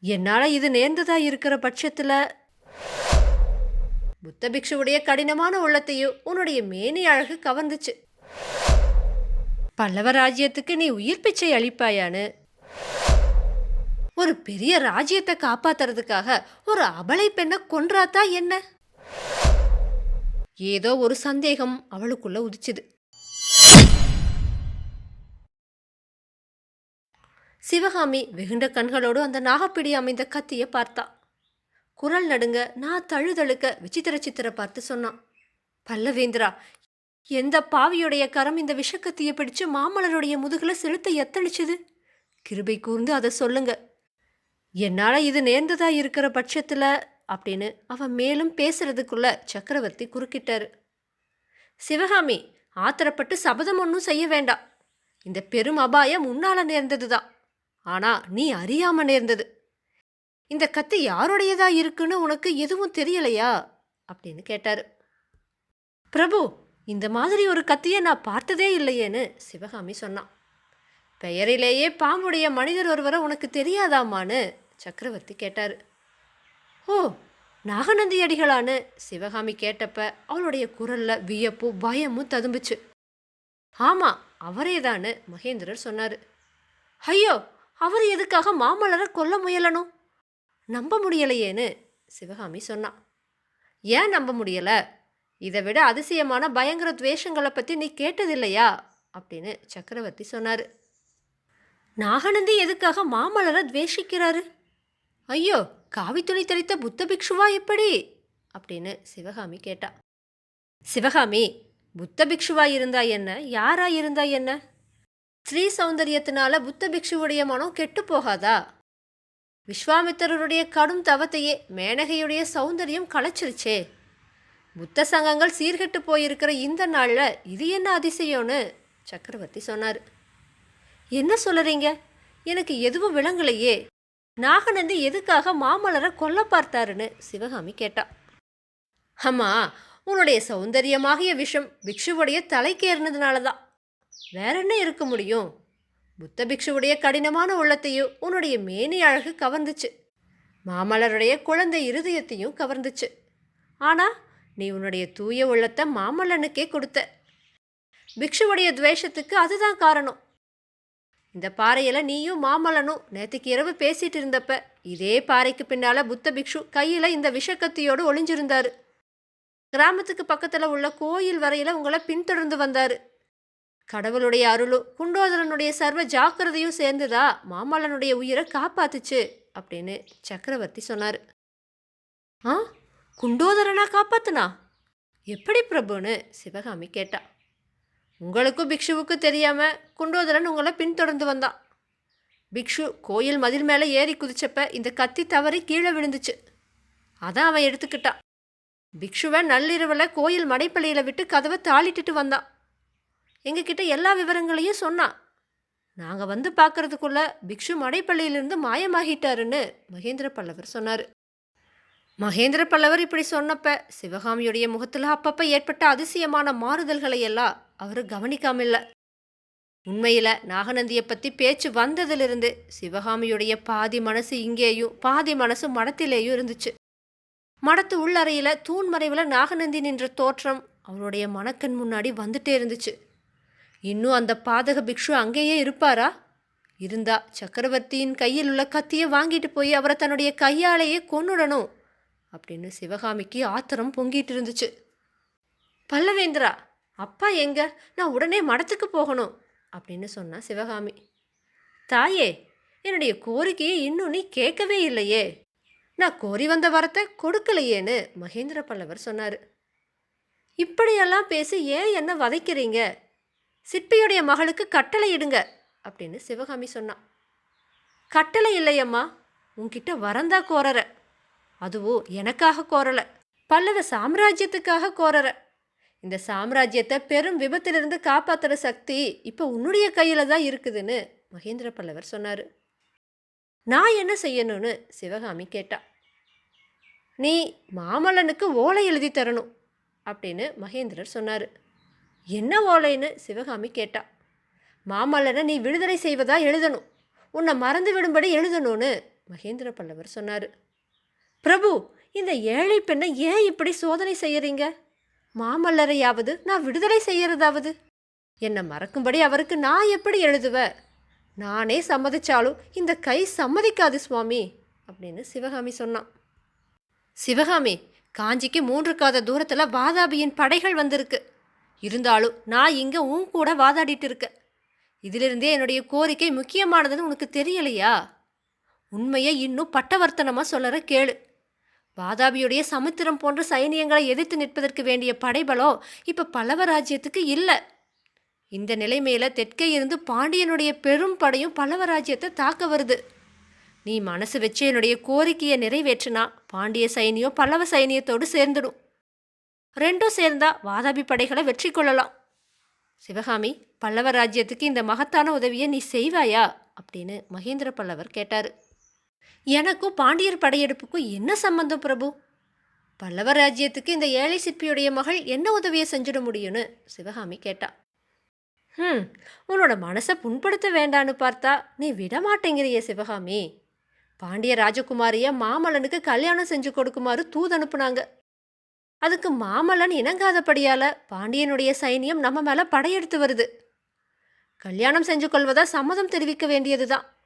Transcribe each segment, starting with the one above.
என்னால இது நேர்ந்ததா இருக்கிற பட்சத்துல? புத்த பிக்ஷுவுடைய கடினமான உள்ளத்தையும் உன்னுடைய மேனி அழகு கவர்ந்துச்சு. பல்லவ ராஜ்யத்துக்கு நீ உயிர் பிச்சை அளிப்பாயான்னு? ஒரு பெரிய ராஜ்யத்தை காப்பாத்துறதுக்காக ஒரு அபலை பெண்ணை கொன்றாத்தா என்ன? ஏதோ ஒரு சந்தேகம் அவளுக்குள்ள உதிச்சுது. சிவகாமி வெகுண்ட கண்களோடு அந்த நாகப்பிடி அமைந்த கத்தியை பார்த்தா. குரல் நடுங்க நான் தழுதழுக்க விசித்திர சித்திர பார்த்து சொன்னான். பல்லவேந்திரா எந்த பாவியுடைய கரம் இந்த விஷக்கத்தியை பிடிச்சு மாமலருடைய முதுகில் செலுத்த எத்தளிச்சுது? கிருபை கூர்ந்து அதை சொல்லுங்க. என்னால் இது நேர்ந்ததா இருக்கிற பட்சத்தில் அப்படின்னு அவன் மேலும் பேசுறதுக்குள்ள சக்கரவர்த்தி குறுக்கிட்டாரு. சிவகாமி ஆத்திரப்பட்டு சபதம் ஒன்றும் செய்ய வேண்டாம். இந்த பெரும் அபாயம் உன்னால நேர்ந்ததுதான். ஆனா நீ அறியாம நேர்ந்தது. இந்த கத்தி யாருடையதா இருக்குன்னு உனக்கு எதுவும் தெரியலையா? அப்படின்னு கேட்டாரு. பிரபு இந்த மாதிரி ஒரு கத்தியை நான் பார்த்ததே இல்லையேன்னு சிவகாமி சொன்னான். பெயரிலேயே பாம்புடைய மனிதர் ஒருவரை உனக்கு தெரியாதாமான்னு சக்கரவர்த்தி கேட்டார். ஓ நாகநந்தி அடிகளான்னு சிவகாமி கேட்டப்ப அவளுடைய குரல்ல வியப்பும் பயமும் ததும்புச்சு. ஆமா அவரேதான்னு மகேந்திரர் சொன்னார். ஐயோ அவர் எதுக்காக மாமல்லரை கொல்ல முயலணும்? நம்ப முடியலையேன்னு சிவகாமி சொன்னான் ஏன் நம்ப முடியலை? இதை விட அதிசயமான பயங்கர துவேஷங்களை பற்றி நீ கேட்டதில்லையா? அப்படின்னு சக்கரவர்த்தி சொன்னார். நாகநந்தி எதுக்காக மாமல்லரை துவேஷிக்கிறாரு? ஐயோ காவித்துணி துணி தரித்த புத்த பிக்ஷுவா எப்படி? அப்படின்னு சிவகாமி கேட்டா. சிவகாமி புத்த பிக்ஷுவா இருந்தா என்ன? யாரா இருந்தா என்ன? ஸ்ரீ சௌந்தரியத்தினால புத்த பிக்ஷுவுடைய மனம் கெட்டு போகாதா விஸ்வாமித்திரருடைய கடும் தவத்தையே மேனகையுடைய சௌந்தரியம் களைச்சிருச்சே. புத்த சங்கங்கள் சீர்கெட்டு போயிருக்கிற இந்த நாளில் இது என்ன அதிசயம்னு சக்கரவர்த்தி சொன்னார். என்ன சொல்லுறீங்க எனக்கு எதுவும் விளங்கலையே. நாகநந்தி எதுக்காக மாமல்லரை கொல்ல பார்த்தாருன்னு சிவகாமி கேட்டா. அம்மா உன்னுடைய சௌந்தரியமாகிய விஷம் பிக்ஷுவுடைய தலைக்கேறினதுனால தான் வேற என்ன இருக்க முடியும்? புத்த பிக்ஷுவுடைய கடினமான உள்ளத்தையும் உன்னுடைய மேனி அழகு கவர்ந்துச்சு. மாமல்லருடைய குழந்தை இருதயத்தையும் கவர்ந்துச்சு. ஆனால் நீ உன்னுடைய தூய உள்ளத்தை மாமல்லனுக்கே கொடுத்த. பிக்ஷுவுடைய துவேஷத்துக்கு அதுதான் காரணம். இந்த பாறையில் நீயும் மாமல்லனும் நேற்றுக்கு இரவு பேசிட்டு இருந்தப்ப இதே பாறைக்கு பின்னால் புத்த பிக்ஷு கையில் இந்த விஷக்கத்தியோடு ஒளிஞ்சிருந்தார். கிராமத்துக்கு பக்கத்தில் உள்ள கோயில் வரையில் உங்களை பின்தொடர்ந்து வந்தார். கடவுளுடைய அருளும் குண்டோதரனுடைய சர்வ ஜாக்கிரதையும் சேர்ந்துதா மாமல்லனுடைய உயிரை காப்பாத்துச்சு அப்படின்னு சக்கரவர்த்தி சொன்னார். ஆ? குண்டோதரனா காப்பாத்துனா? எப்படி பிரபுன்னு சிவகாமி கேட்டா. உங்களுக்கும் பிக்ஷுவுக்கும் தெரியாம குண்டோதரன் உங்களை பின்தொடர்ந்து வந்தான் பிக்ஷு கோயில் மதில் மேலே ஏறி குதிச்சப்ப இந்த கத்தி தவறி கீழே விழுந்துச்சு. அதான் அவன் எடுத்துக்கிட்டான் பிக்ஷுவை நள்ளிரவில் கோயில் மடைப்பள்ளியில் விட்டு கதவை தாளிட்டுட்டு வந்தான் எங்ககிட்ட எல்லா விவரங்களையும் சொன்னான் நாங்கள் வந்து பார்க்கறதுக்குள்ள பிக்ஷு மடைப்பள்ளியிலிருந்து மாயமாகிட்டாருன்னு மகேந்திர பல்லவர் சொன்னார். மகேந்திர பல்லவர் இப்படி சொன்னப்ப சிவகாமியுடைய முகத்தில் அப்பப்போ ஏற்பட்ட அதிசயமான மாறுதல்களை எல்லாம் அவர் கவனிக்காமில்ல. உண்மையில் நாகநந்தியை பற்றி பேச்சு வந்ததிலிருந்து சிவகாமியுடைய பாதி மனசு இங்கேயும் பாதி மனசு மடத்திலேயும் இருந்துச்சு. மடத்து உள்ளறையில் தூண் மறைவில் நாகநந்தி நின்ற தோற்றம் அவருடைய மனக்கண் முன்னாடி வந்துட்டே இருந்துச்சு. இன்னும் அந்த பாதக பிக்ஷு அங்கேயே இருப்பாரா? இருந்தா சக்கரவர்த்தியின் கையில் உள்ள கத்தியை வாங்கிட்டு போய் அவரை தன்னுடைய கையாலேயே கொன்னுடணும் அப்படின்னு சிவகாமிக்கு ஆத்திரம் பொங்கிட்டு இருந்துச்சு. பல்லவேந்திரா அப்பா எங்க? நான் உடனே மடத்துக்கு போகணும் அப்படின்னு சொன்னா சிவகாமி. தாயே என்னுடைய கோரிக்கையை இன்னும் நீ கேட்கவே இல்லையே. நான் கோரி வந்த வரத்தை கொடுக்கலையேன்னு மகேந்திர பல்லவர் சொன்னார். இப்படியெல்லாம் பேசி ஏன் என்ன வதைக்கிறீங்க? சிற்பியுடைய மகளுக்கு கட்டளை இடுங்க அப்படின்னு சிவகாமி சொன்னான். கட்டளை இல்லையம்மா உன்கிட்ட வரந்தா கோரற. அதுவும் எனக்காக கோரல. பல்லவ சாம்ராஜ்யத்துக்காக கோரற. இந்த சாம்ராஜ்யத்தை பெரும் விபத்திலிருந்து காப்பாற்றுற சக்தி இப்போ உன்னுடைய கையில் தான் இருக்குதுன்னு மகேந்திர பல்லவர் சொன்னார். நான் என்ன செய்யணும்னு சிவகாமி கேட்டா. நீ மாமல்லனுக்கு ஓலை எழுதி தரணும் அப்படின்னு மகேந்திரர் சொன்னார். என்ன ஓலைன்னு சிவகாமி கேட்டா. மாமல்லனை நீ விடுதலை செய்வதா எழுதணும். உன்னை மறந்து விடும்படி எழுதணும்னு மகேந்திர பல்லவர் சொன்னார். பிரபு இந்த ஏழை பெண்ணை ஏன் இப்படி சோதனை செய்யறீங்க? மாமல்லரையாவது நான் விடுதலை செய்யறதாவது? என்னை மறக்கும்படி அவருக்கு நான் எப்படி எழுதுவேன் நானே சம்மதிச்சாலும் இந்த கை சம்மதிக்காது சுவாமி அப்படின்னு சிவகாமி சொன்னான். சிவகாமி காஞ்சிக்கு மூன்று காத தூரத்தில் வாதாபியின் படைகள் வந்திருக்கு. இருந்தாலும் நான் இங்கே உன் கூட வாதாடிட்டு இருக்கேன். இதிலிருந்தே என்னுடைய கோரிக்கை முக்கியமானதுன்னு உனக்கு தெரியலையா? உண்மையை இன்னும் பட்டவர்த்தனமாக சொல்லற கேளு. வாதாபியுடைய சமுத்திரம் போன்ற சைனியங்களை எதிர்த்து நிற்பதற்கு வேண்டிய படைபலம் இப்போ பல்லவ ராஜ்யத்துக்கு இல்லை. இந்த நிலைமையில் தெற்கே இருந்து பாண்டியனுடைய பெரும் படையும் பல்லவ ராஜ்யத்தை தாக்க வருது. நீ மனசு வச்சு என்னுடைய கோரிக்கையை நிறைவேற்றினா பாண்டிய சைனியம் பல்லவ சைனியத்தோடு சேர்ந்துடும். ரெண்டும் சேர்ந்தா வாதாபி படைகளை வெற்றி கொள்ளலாம். சிவகாமி பல்லவ ராஜ்யத்துக்கு இந்த மகத்தான உதவியை நீ செய்வாயா? அப்படின்னு மகேந்திர பல்லவர் கேட்டார். எனக்கும் பாண்டியர் படையெடுப்புக்கும் என்ன சம்பந்தம் பிரபு? பல்லவ ராஜ்யத்துக்கு இந்த ஏழை சிற்பியுடைய மகள் என்ன உதவியை செஞ்சிட முடியும்னு சிவகாமி கேட்டா. ம் உன்னோட மனசை புண்படுத்த வேண்டான்னு பார்த்தா நீ விடமாட்டேங்கிறியே சிவகாமி. பாண்டிய ராஜகுமாரிய மாமல்லனுக்கு கல்யாணம் செஞ்சு கொடுக்குமாறு தூது அனுப்புனாங்க. அதுக்கு மாமல்லன் இணங்காதபடியால பாண்டியனுடைய சைனியம் நம்ம மேல படையெடுத்து வருது. கல்யாணம் செஞ்சு கொள்வதா சம்மதம் தெரிவிக்க வேண்டியதுதான்.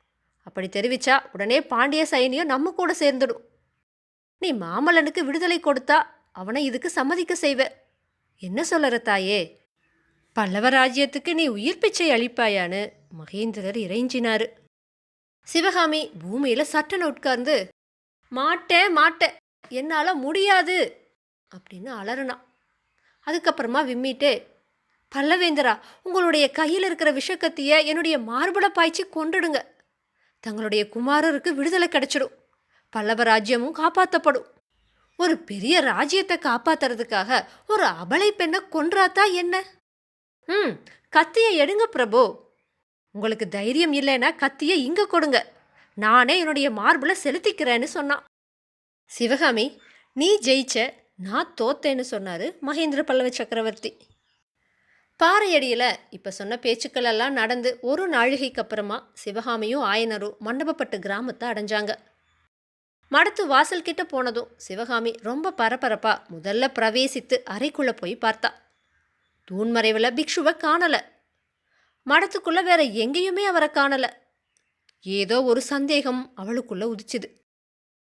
அப்படி தெரிவிச்சா உடனே பாண்டிய சைனியம் நம்ம கூட சேர்ந்துடும். நீ மாமல்லனுக்கு விடுதலை கொடுத்தா அவனை இதுக்கு சம்மதிக்க செய்வ. என்ன சொல்லற தாயே? பல்லவ ராஜ்யத்துக்கு நீ உயிர் பிச்சை அளிப்பாயான்னு மகேந்திரர் இறைஞ்சினாரு. சிவகாமி பூமியில சட்டன உட்கார்ந்து மாட்டேன் மாட்டேன் என்னால முடியாது அப்படின்னு அலறுனான் அதுக்கப்புறமா விம்மிட்டு பல்லவேந்திரா உங்களுடைய கையில் இருக்கிற விஷக்கத்தியை என்னுடைய மார்புல பாய்ச்சி கொண்டுடுங்க தங்களுடைய குமாரருக்கு விடுதலை கிடைச்சிடும். பல்லவ ராஜ்யமும் காப்பாற்றப்படும் ஒரு பெரிய ராஜ்யத்தை காப்பாத்துறதுக்காக ஒரு அபலை பெண்ணை கொன்றாத்தா என்ன? ம் கத்தியை எடுங்க பிரபு. உங்களுக்கு தைரியம் இல்லைன்னா கத்தியை இங்கே கொடுங்க. நானே என்னுடைய மார்பில் செலுத்திக்கிறேன்னு சொன்னான். சிவகாமி நீ ஜெயிச்ச நான் தோத்தேன்னு சொன்னார் மகேந்திர பல்லவ சக்கரவர்த்தி. பாறையடியில் இப்போ சொன்ன பேச்சுக்கள் எல்லாம் நடந்து ஒரு நாழிகைக்கு அப்புறமா சிவகாமியும் ஆயனரும் மண்டபப்பட்டு கிராமத்தை அடைஞ்சாங்க. மடத்து வாசல் கிட்ட போனதும் சிவகாமி ரொம்ப பரபரப்பா முதல்ல பிரவேசித்து அறைக்குள்ளே போய் பார்த்தா. தூண்மறைவில் பிக்ஷுவை காணலை. மடத்துக்குள்ளே வேற எங்கேயுமே அவரை காணலை. ஏதோ ஒரு சந்தேகம் அவளுக்குள்ளே உதிச்சுது.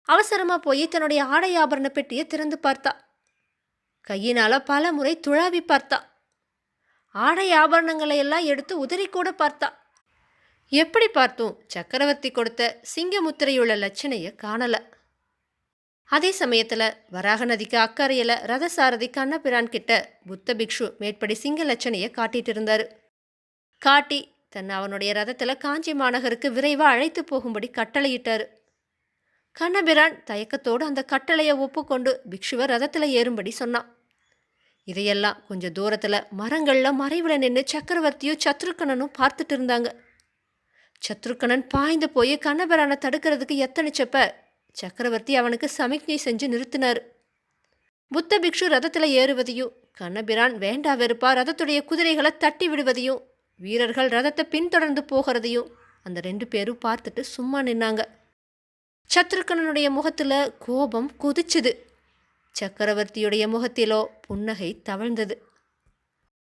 அவசரமா போய் தன்னுடைய ஆடை ஆபரண பெட்டியை திறந்து பார்த்தா. கையினால பல முறை துழாவி பார்த்தா. ஆடை ஆபரணங்களை எல்லாம் எடுத்து உதறி கூட பார்த்தா. எப்படி பார்த்தும்? சக்கரவர்த்தி கொடுத்த சிங்கமுத்திரையுள்ள லட்சணையை காணல. அதே சமயத்தில் வராக நதிக்கு அக்கறையில் ரதசாரதி கண்ணபிரான் கிட்ட புத்த பிக்ஷு மேற்படி சிங்க லட்சணையை காட்டிட்டு இருந்தார். காட்டி தன்னை அவனுடைய ரதத்தில் காஞ்சி மாநகருக்கு விரைவாக அழைத்து போகும்படி கட்டளையிட்டார். கண்ணபிரான் தயக்கத்தோடு அந்த கட்டளையை ஒப்புக்கொண்டு பிக்ஷுவை ரதத்தில் ஏறும்படி சொன்னான். இதையெல்லாம் கொஞ்சம் தூரத்தில் மரங்களில் மறைவில் நின்று சக்கரவர்த்தியும் சத்ருக்கணனும் பார்த்துட்டு இருந்தாங்க. சத்ருக்கணன் பாய்ந்து போய் கண்ணபிரானை தடுக்கிறதுக்கு எத்தனைச்சப்ப சக்கரவர்த்தி அவனுக்கு சமிக்ஞை செஞ்சு நிறுத்தினார். புத்த பிக்ஷு ரதத்தில் ஏறுவதையும் கண்ணபிரான் வேண்டா வெறுப்பா ரதத்துடைய குதிரைகளை தட்டி விடுவதையும் வீரர்கள் ரதத்தை பின்தொடர்ந்து போகிறதையும் அந்த ரெண்டு பேரும் பார்த்துட்டு சும்மா நின்னாங்க. சத்ருக்கனனுடைய முகத்தில் கோபம் கொதிச்சுது. சக்கரவர்த்தியுடைய முகத்திலோ புன்னகை தவழ்ந்தது.